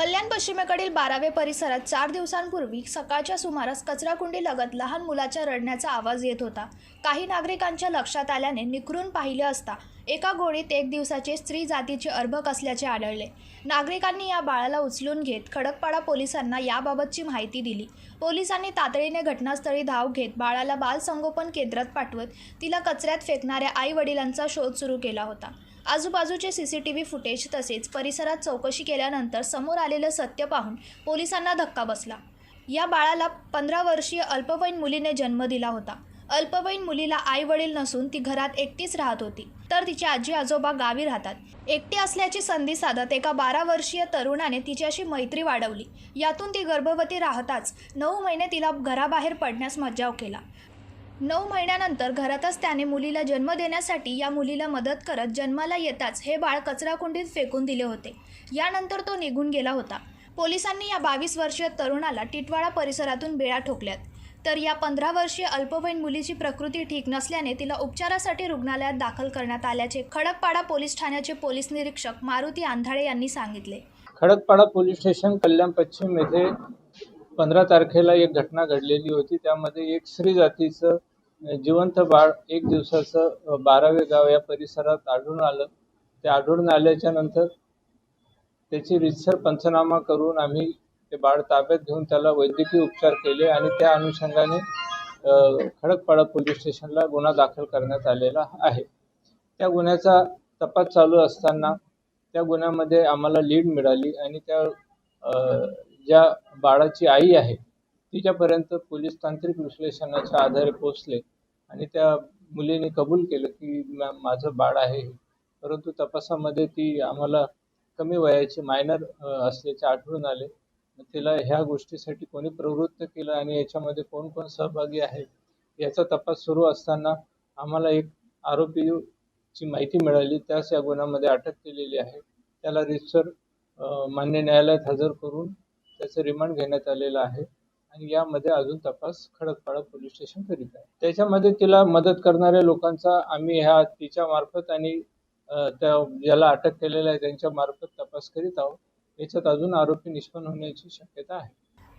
कल्याण पश्चिमेकडील बारावे परिसरात चार दिवसांपूर्वी सकाळच्या सुमारास कचराकुंडी लगत लहान मुलाच्या रडण्याचा आवाज येत होता. काही नागरिकांच्या लक्षात आल्याने निखरून पाहिले असता एका गोळीत एक दिवसाचे स्त्री जातीचे अर्भक असल्याचे आढळले. नागरिकांनी या बाळाला उचलून घेत खडकपाडा पोलिसांना याबाबतची माहिती दिली. पोलिसांनी तातडीने घटनास्थळी धाव घेत बाळाला बालसंगोपन केंद्रात पाठवत तिला कचऱ्यात फेकणाऱ्या आई वडिलांचा शोध सुरू केला होता. आजूबाजूचे C C T V footage तसेच परिसरात चौकशी केल्यानंतर समोर आलेलं सत्य पाहून पोलिसांना धक्का बसला. या बाळाला पंधरा वर्षीय अल्पवयीन मुलीने जन्म दिला होता. अल्पवयीन मुलीला आई वडील नसून ती घरात एकटीच राहत होती. तर तिचे आजी आजोबा गावी राहतात. एकटी असल्याची संधी साधत एका बारा वर्षीय तरुणाने तिच्याशी मैत्री वाढवली. यातून ती गर्भवती राहताच नऊ महिने तिला घराबाहेर पडण्यास मज्जाव केला. नऊ महिन्यानंतर घरातच त्याने मुलीला जन्म देण्यासाठी या मुलीला मदत करत जन्माला येताच हे बाळ कचराकुंडीत फेकून दिले होते. यानंतर तो निघून गेला होता. पोलिसांनी या बावीस वर्षीय तरुणाला टिटवाळा परिसरातून बेळा ठोकल्यात. तर या पंधरा वर्षीय अल्पवयीन मुलीची प्रकृती ठीक नसल्याने तिला उपचारासाठी रुग्णालयात दाखल करण्यात आल्याचे खडकपाडा पोलीस ठाण्याचे पोलीस निरीक्षक मारुती आंधाळे यांनी सांगितले. खडकपाडा पोलीस स्टेशन कल्याण पश्चिम येथे पंधरा तारखेला एक घटना घडलेली होती. त्यामध्ये एक स्त्री जातीचं जिवंत बाळ एक दिवसाचं बारावे गाव या परिसरात आढळून आलं. ते आढळून आल्याच्यानंतर त्याची रितसर पंचनामा करून आम्ही ते बाळ ताब्यात घेऊन त्याला वैद्यकीय उपचार केले आणि त्या अनुषंगाने खडकपाडा पोलीस स्टेशनला गुन्हा दाखल करण्यात आलेला आहे. त्या गुन्ह्याचा तपास चालू असताना त्या गुन्ह्यामध्ये आम्हाला लीड मिळाली आणि त्या ज्या बाळाची आई आहे तिच्यापर्यंत पोलीस तांत्रिक विश्लेषणाच्या आधारे पोचले आणि त्या मुलीने कबूल केलं की मॅम माझं बाळ आहे परंतु तपासामध्ये ती आम्हाला कमी वयाची मायनर असल्याचे आढळून आले. तिला ह्या गोष्टीसाठी कोणी प्रवृत्त केलं आणि याच्यामध्ये कोण कोण सहभागी आहे याचा तपास सुरू असताना आम्हाला एक आरोपी ची माहिती मिळाली. त्यास या गुन्ह्यामध्ये अटक केलेली आहे. त्याला रितसर मान्य न्यायालयात हजर करून त्याचं रिमांड घेण्यात आलेलं आहे. यामध्ये अजून तपास खडकपाडा पोलीस स्टेशन करीत आहे. त्याच्यामध्ये तिला मदत करणाऱ्या लोकांचा आम्ही ह्या तिच्या मार्फत आणि त्या ज्याला अटक केलेलं आहे त्यांच्या मार्फत तपास करीत आहोत. याच्यात अजून आरोपी निष्पन्न होण्याची शक्यता आहे.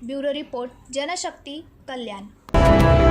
Bureau report Janshakti Kalyan.